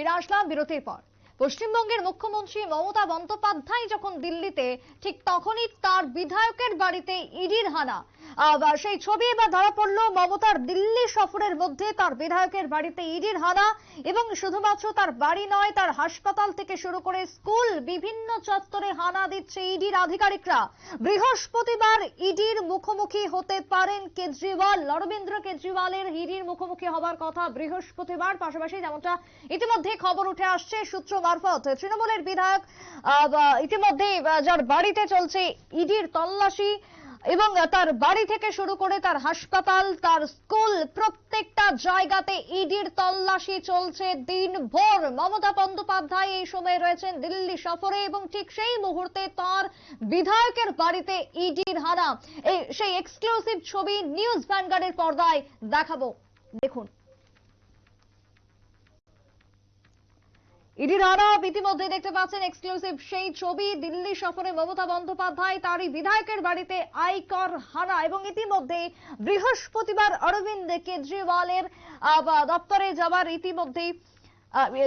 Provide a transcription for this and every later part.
ফিরে আসলাম বিরতির পর। পশ্চিমবঙ্গের মুখ্যমন্ত্রী মমতা বন্দ্যোপাধ্যায় যখন দিল্লিতে, ঠিক তখনই তার বিধায়কের বাড়িতে ইডির হানা সেই ছবি এবার ধরা পড়ল মমতার দিল্লি সফরের মধ্যে। তার বিধায়কের বাড়িতে ইডির হানা এবং শুধুমাত্র তার বাড়ি নয়, তার হাসপাতাল থেকে শুরু করে স্কুল, বিভিন্ন চত্বরে হানা দিচ্ছে ইডির আধিকারিকরা। বৃহস্পতিবার ইডির মুখোমুখি হতে পারেন কেজরিওয়াল, অরবিন্দ্র কেজরিওয়ালের ইডির মুখোমুখি হবার কথা বৃহস্পতিবার। পাশাপাশি যেমনটা ইতিমধ্যে খবর উঠে আসছে সূত্র মারফত, তৃণমূলের বিধায়ক ইতিমধ্যে যার বাড়িতে চলছে ইডির তল্লাশি এবং তার বাড়ি থেকে শুরু করে তার হাসপাতাল, তার স্কুল, প্রত্যেকটা জায়গাতে ইডির তল্লাশি চলছে দিনভর। মমতা বন্দ্যোপাধ্যায় এই সময় রয়েছেন দিল্লি সফরে এবং ঠিক সেই মুহূর্তে তার বিধায়কের বাড়িতে ইডির হানা। এই সেই এক্সক্লুসিভ ছবি নিউজ ভ্যানগার্ডের পর্দায় দেখাবো। দেখুন। ইডির হানা ইতিমধ্যে দেখতে পাচ্ছেন এক্সক্লুসিভ সেই ছবি। দিল্লি সফরে মমতা বন্দ্যোপাধ্যায়, তারই বিধায়কের বাড়িতে আয়কর হারা এবং ইতিমধ্যে বৃহস্পতিবার অরবিন্দ কেজরিওয়ালের দপ্তরে যাবার ইতিমধ্যেই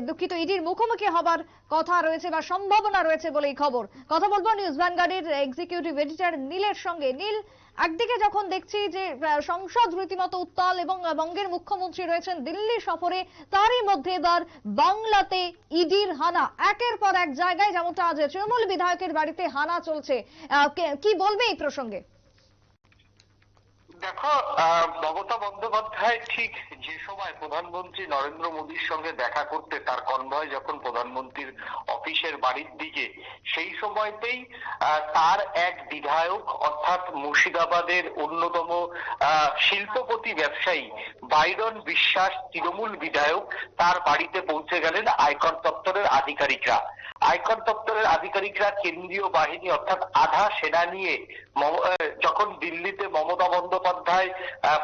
দুঃখিত, ইডির মুখোমুখি হবার কথা রয়েছে বা সম্ভাবনা রয়েছে বলে এই খবর। কথা বলব নিউজ ভ্যানগার্ডের এক্সিকিউটিভ এডিটর নীলের সঙ্গে। নীল, একদিকে যখন দেখছি যে সংসদ রীতিমতো উত্তাল এবং বঙ্গের মুখ্যমন্ত্রী রয়েছেন দিল্লি সফরে, তারই মধ্যে এবার বাংলাতে ইডির হানা। একের পর এক জায়গায় যেমনটা আজ তৃণমূল বিধায়কের বাড়িতে হানা চলছে। কি বলবে এই প্রসঙ্গে? দেখো মমতা বন্দ্যোপাধ্যায় ঠিক যে সময় প্রধানমন্ত্রী নরেন্দ্র মোদীর সঙ্গে দেখা করতে, তার কনভয় যখন প্রধানমন্ত্রীর অফিসের বাড়ির দিকে, সেই সময়তেই তার এক বিধায়ক, অর্থাৎ মুর্শিদাবাদের অন্যতম শিল্পপতি ব্যবসায়ী বাইরন বিশ্বাস তৃণমূল বিধায়ক, তার বাড়িতে পৌঁছে গেলেন আয়কর দপ্তরের আধিকারিকরা। আয়কর দপ্তরের আধিকারিকরা কেন্দ্রীয় বাহিনী, অর্থাৎ আধা সেনা নিয়ে যখন দিল্লিতে মমতা বন্দ্যোপাধ্যায়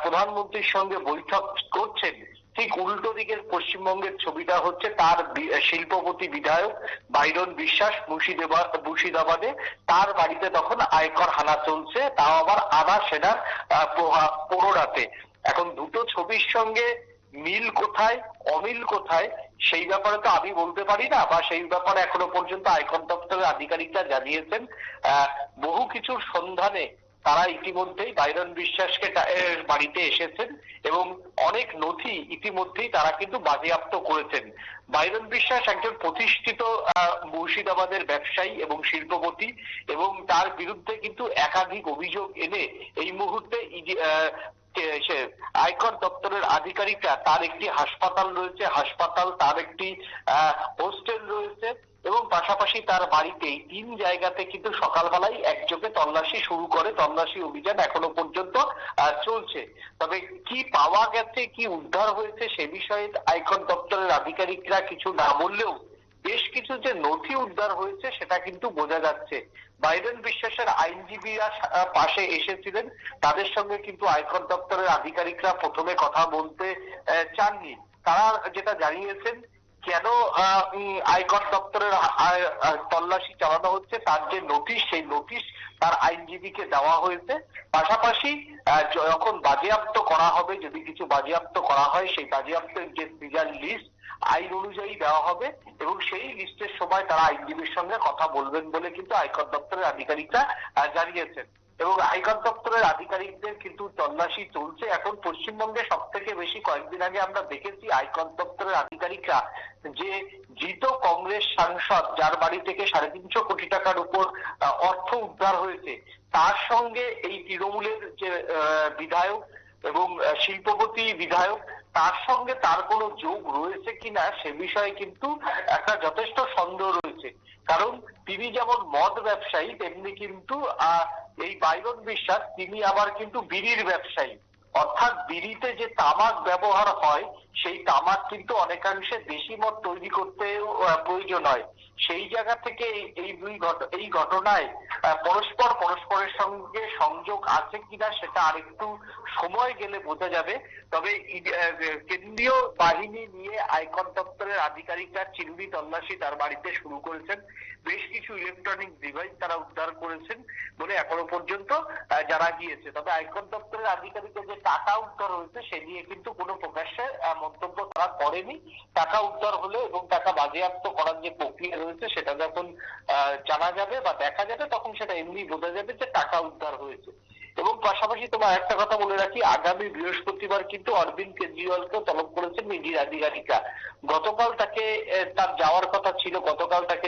প্রধানমন্ত্রীর সঙ্গে বৈঠক করছেন, ঠিক উল্টো দিকের পশ্চিমবঙ্গের ছবিটা হচ্ছে তার শিল্পপতি বিধায়ক বাইরন বিশ্বাস মুর্শিদাবাদ। তার বাড়িতে তখন আয়কর হানা চলছে, তাও আবার আধা সেনার প্রভাব এখন দুটো ছবির সঙ্গে মিল কোথায়, অমিল কোথায়, সেই ব্যাপারে তো আমি বলতে পারি না, বা সেই ব্যাপারে এখনও পর্যন্ত আয়কর দপ্তরের আধিকারিকরা জানিয়েছেন বহু কিছুর সন্ধানে তারা ইতিমধ্যেই বাইরন বিশ্বাসকে বাড়িতে এসেছেন, এবং অনেক নথি ইতিমধ্যেই তারা কিন্তু বাজেয়াপ্ত করেছেন। বাইরন বিশ্বাস একজন প্রতিষ্ঠিত মুর্শিদাবাদের ব্যবসায়ী এবং শিল্পপতি, এবং তার বিরুদ্ধে কিন্তু একাধিক অভিযোগ এনে এই মুহূর্তে আয়কর দপ্তরের আধিকারিকরা তার একটি হাসপাতাল রয়েছে, হাসপাতাল তার একটি হোস্টেল রয়েছে এবং পাশাপাশি তার বাড়িতে এই তিন জায়গাতে কিন্তু সকালবেলায় একযোগে তল্লাশি শুরু করে, তল্লাশি অভিযান এখনও পর্যন্ত চলছে। তবে কি পাওয়া গেছে, কি উদ্ধার হয়েছে সে বিষয়ে আয়কর দপ্তরের আধিকারিকরা কিছু না বললেও বেশ কিছু যে নথি উদ্ধার হয়েছে, সেটা কিন্তু বোঝা যাচ্ছে। বাইডেন বিশ্বাসের আইনজীবীরা পাশে এসেছিলেন। তাদের সঙ্গে কিন্তু আয়কর দপ্তরের আধিকারিকরা প্রথমে কথা বলতে চাননি। তারা যেটা জানিয়েছেন, কেন আয়কর দপ্তরের তল্লাশি চালানো হচ্ছে, তার যে নোটিশ, সেই নোটিশ তার আইনজীবীকে দেওয়া হয়েছে। পাশাপাশি যখন বাজেয়াপ্ত করা হবে, যদি কিছু বাজেয়াপ্ত করা হয়, সেই বাজেয়াপ্তের যে সিজার লিস্ট আইন অনুযায়ী দেওয়া হবে এবং সেই লিস্টের সময় তারা আইনজীবীর সঙ্গে কথা বলবেন বলে কিন্তু আয়কর দপ্তরের আধিকারিকরা জানিয়েছেন। এবং আয়কর দপ্তরের আধিকারিকদের কিন্তু তল্লাশি চলছে। এখন পশ্চিমবঙ্গে সব থেকে বেশি কয়েকদিন আগে আমরা দেখেছি আয়কর দপ্তরের আধিকারিকরা যে জিত কংগ্রেস সাংসদ, যার বাড়ি থেকে সাড়ে তিনশো কোটি টাকার উপর অর্থ উদ্ধার হয়েছে, তার সঙ্গে এই তৃণমূলের যে বিধায়ক এবং শিল্পপতি বিধায়ক তার সঙ্গে তার কোনো যোগ রয়েছে কিনা সে বিষয়ে কিন্তু একটা যথেষ্ট সন্দেহ রয়েছে। কারণ তিনি যেমন মদ ব্যবসায়ী, তেমনি কিন্তু এই বাইরন বিশ্বাস, তিনি আবার কিন্তু বিড়ির ব্যবসায়ী। অর্থাৎ বিড়িতে যে তামাক ব্যবহার হয়, সেই তামাক কিন্তু অনেকাংশে দেশি মদ তৈরি করতে প্রয়োজন হয়। সেই জায়গা থেকে এই- দুই এই ঘটনায় পরস্পর পরস্পরের সঙ্গে সংযোগ আছে কিনা সেটা আরেকটু সময় গেলে বোঝা যাবে। তবে কেন্দ্রীয় বাহিনী নিয়ে আয়কর দপ্তরের আধিকারিকরা চিরুনি তল্লাশি তার বাড়িতে শুরু করেছেন। বেশ কিছু ইলেকট্রনিক ডিভাইস তারা উদ্ধার করেছেন বলে এখনও পর্যন্ত জানা গিয়েছে। তবে আয়কর দপ্তরের আধিকারিকের যে টাকা উদ্ধার হয়েছে, সে নিয়ে কিন্তু কোনো প্রকাশ্যে মন্তব্য তারা করেনি। টাকা উদ্ধার হলে এবং টাকা বাজেয়াপ্ত করার যে প্রক্রিয়া রয়েছে, সেটা যখন জানা যাবে বা দেখা যাবে, তখন সেটা এমনি বোঝা যাবে যে টাকা উদ্ধার হয়েছে। এবং পাশাপাশি তোমার একটা কথা বলে রাখি, আগামী বৃহস্পতিবার কিন্তু অরবিন্দ কেজরিওয়ালকেও তলব করেছেন ইডির আধিকারিকরা। গতকাল তাকে তার যাওয়ার কথা ছিল, গতকাল তাকে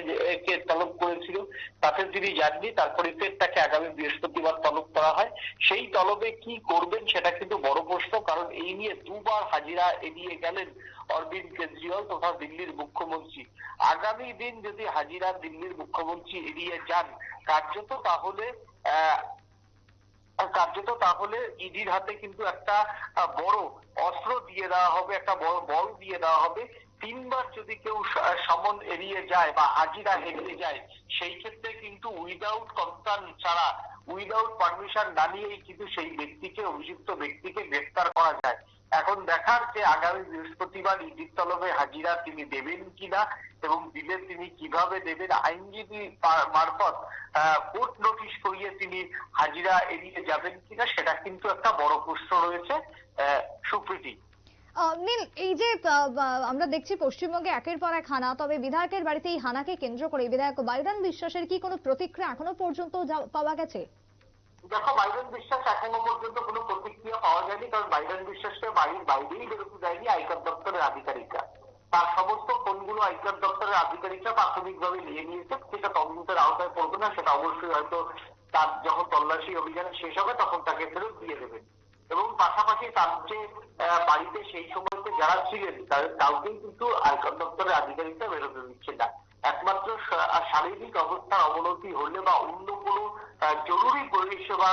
তলব করেছিল, তাতে তিনি যাননি তারপরে ফের তাকে আগামী বৃহস্পতিবার তলব করা হয়। সেই তলবে কি করবেন সেটা কিন্তু বড় প্রশ্ন, কারণ এই নিয়ে দুবার হাজিরা এড়িয়ে গেলেন অরবিন্দ কেজরিওয়াল তথা দিল্লির মুখ্যমন্ত্রী। আগামী দিন যদি হাজিরা দিল্লির মুখ্যমন্ত্রী এড়িয়ে যান কার্যত তাহলে কার্যত তাহলে ইডির হাতে কিন্তু একটা বড় অস্ত্র দিয়ে দেওয়া হবে, একটা বড় বল দিয়ে দেওয়া হবে। তিনবার যদি কেউ সমন এড়িয়ে যায় বা হাজিরা হেরিয়ে যায়, সেই ক্ষেত্রে কিন্তু উইদাউট কনসার্ন ছাড়া উইদাউট পারমিশন না নিয়েই কিন্তু সেই ব্যক্তিকে, অভিযুক্ত ব্যক্তিকে গ্রেফতার করা যায়। এখন দেখার যে আগামী বৃহস্পতিবার ইডির তলবে হাজিরা তিনি দেবেন কিনা এবং দিলে তিনি কীভাবে দেবেন আইনজীবী মারফত কোর্ট নোটিশ করিয়ে তিনি হাজিরা এড়িয়ে যাবেন কিনা সেটা কিন্তু একটা বড় প্রশ্ন রয়েছে সুপ্রীতি। নীল এই যে আমরা দেখছি পশ্চিমবঙ্গে একের পর এক হানা, তবে বিধায়কের বাড়িতে এই হানাকে কেন্দ্র করে বিধায়ক বাইরান বিশ্বাসের কি কোনো প্রতিক্রিয়া এখনও পর্যন্ত পাওয়া গেছে? দেখো বাইডেন বিশ্বাস এখনও পর্যন্ত কোনো প্রতিক্রিয়া পাওয়া যায়নি, কারণ বাইডেন বিশ্বাসকে বাড়ির বাইরেই বেরোতে দেয়নি আয়কর দপ্তরের আধিকারিকরা। তার সমস্ত ফোনগুলো আয়কর দপ্তরের আধিকারিকরা প্রাথমিকভাবে নিয়ে নিয়েছে, সেটা তদন্তের আওতায় পড়বে না, সেটা অবশ্যই হয়তো তার যখন তল্লাশি অভিযান শেষ হবে তখন তাকে ফেরত দিয়ে দেবেন এবং পাশাপাশি তার যে বাড়িতে সেই সময়তে যারা ছিলেন, তাদের কাউকেই কিন্তু আয়কর দপ্তরের আধিকারিকরা বেরোতে দিচ্ছে না। একমাত্র শারীরিক অবস্থার অবনতি হলে বা অন্য কোনো জরুরি পরিষেবা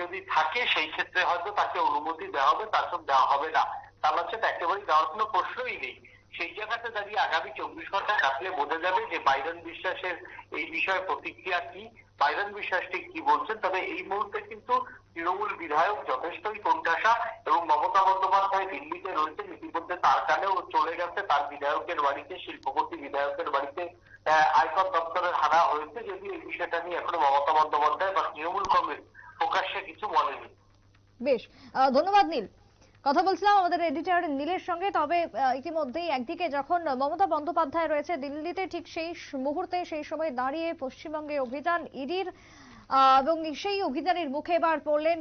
যদি থাকে, সেই ক্ষেত্রে হয়তো তাকে অনুমতি দেওয়া হবে তাছাড়া দেওয়া হবে না। তার হচ্ছে একেবারেই দেওয়ার কোনো প্রশ্নই নেই। সেই জায়গাতে দাঁড়িয়ে আগামী চব্বিশ ঘণ্টা কাটলে বোঝা যাবে যে বাইরন বিশ্বাসের এই বিষয়ে প্রতিক্রিয়া কি, বাইরন বিশ্বাস ঠিক কি বলছেন, তবে এই মুহূর্তে কিন্তু তৃণমূল বিধায়ক যথেষ্টই কোণঠাসা এবং মমতা বন্দ্যোপাধ্যায় দিল্লিতে রয়েছেন ইতিমধ্যে তার কানেও চলে গেছে, তার বিধায়কের বাড়িতে, শিল্পপতি বিধায়কের বাড়িতে আয়কর দপ্তরের হানা হয়েছে যদি এই বিষয়টা নিয়ে এখনও মমতা বন্দ্যোপাধ্যায় বা তৃণমূল কংগ্রেস প্রকাশ্যে কিছু বলেনি। বেশ ধন্যবাদ নীল। কথা বলছিলাম আমাদের এডিটর নীলের সঙ্গে, তবে ইতিমধ্যেই একদিকে যখন মমতা বন্দ্যোপাধ্যায় রয়েছে দিল্লিতে, ঠিক সেই মুহূর্তে সেই সময় দাঁড়িয়ে পশ্চিমবঙ্গে অভিযান, ইডির এবং সেই অভিযানের মুখে এবার পড়লেন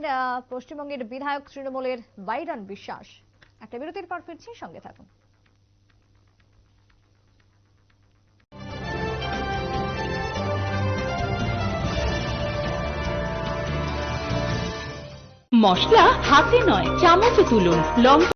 পশ্চিমবঙ্গের বিধায়ক তৃণমূলের বাইরান বিশ্বাস। একটা বিরতির পর ফিরছি সঙ্গে থাকুন। মশলা হাতে নয় চামচে তুলুন। লঙ্কা